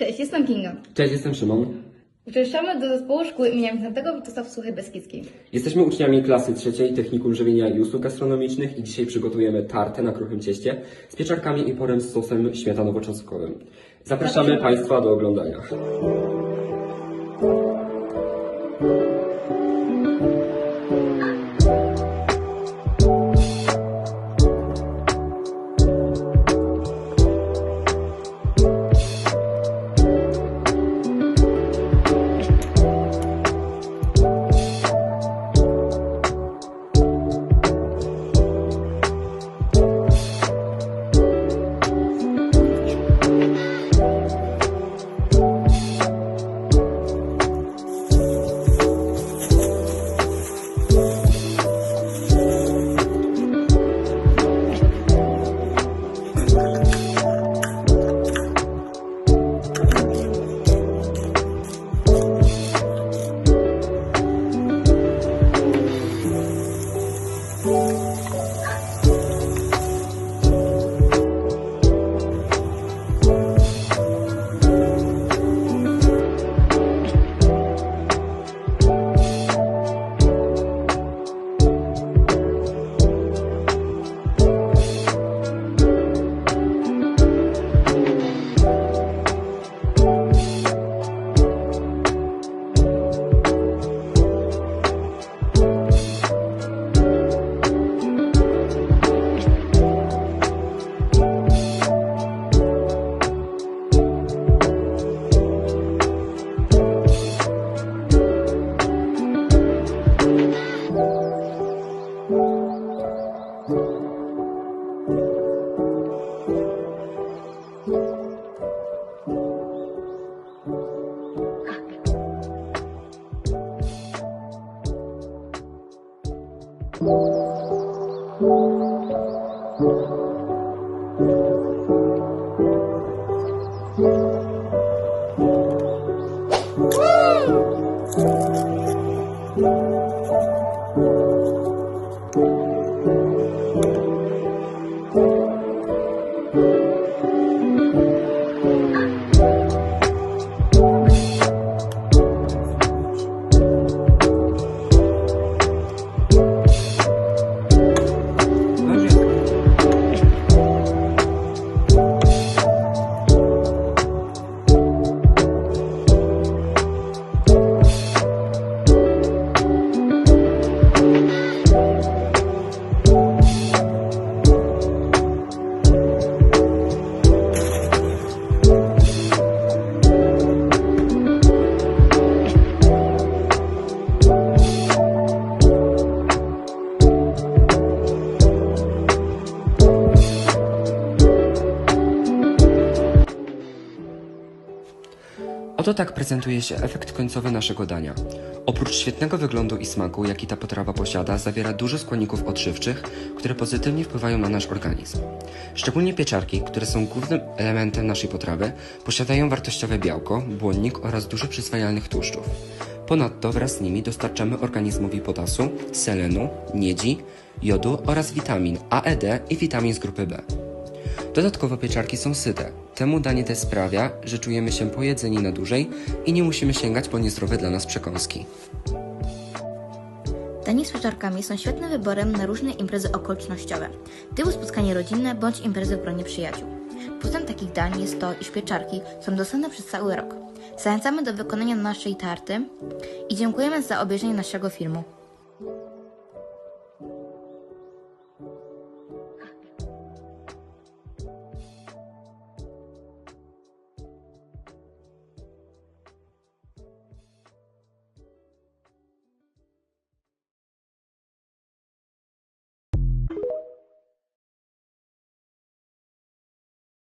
Cześć, jestem Kinga. Cześć, jestem Szymon. Uczęszczamy do zespołu szkoły imienia Wincentego Witosa w Suchej Beskidzkiej. Jesteśmy uczniami klasy trzeciej Technikum Żywienia i Usług Gastronomicznych i dzisiaj przygotujemy tartę na kruchym cieście z pieczarkami i porem z sosem śmietanowo-czosnkowym. Zapraszamy Państwa do oglądania. thank you Oto tak prezentuje się efekt końcowy naszego dania. Oprócz świetnego wyglądu i smaku, jaki ta potrawa posiada, zawiera dużo składników odżywczych, które pozytywnie wpływają na nasz organizm. Szczególnie pieczarki, które są głównym elementem naszej potrawy, posiadają wartościowe białko, błonnik oraz dużo przyswajalnych tłuszczów. Ponadto wraz z nimi dostarczamy organizmowi potasu, selenu, miedzi, jodu oraz witamin A, E, D i witamin z grupy B. Dodatkowo pieczarki są syte. Temu danie te sprawia, że czujemy się pojedzeni na dłużej i nie musimy sięgać po niezdrowe dla nas przekąski. Danie z pieczarkami są świetnym wyborem na różne imprezy okolicznościowe, typu spotkanie rodzinne bądź imprezy w gronie przyjaciół. Plusem takich dań jest to, iż pieczarki są dostępne przez cały rok. Zachęcamy do wykonania naszej tarty i dziękujemy za obejrzenie naszego filmu.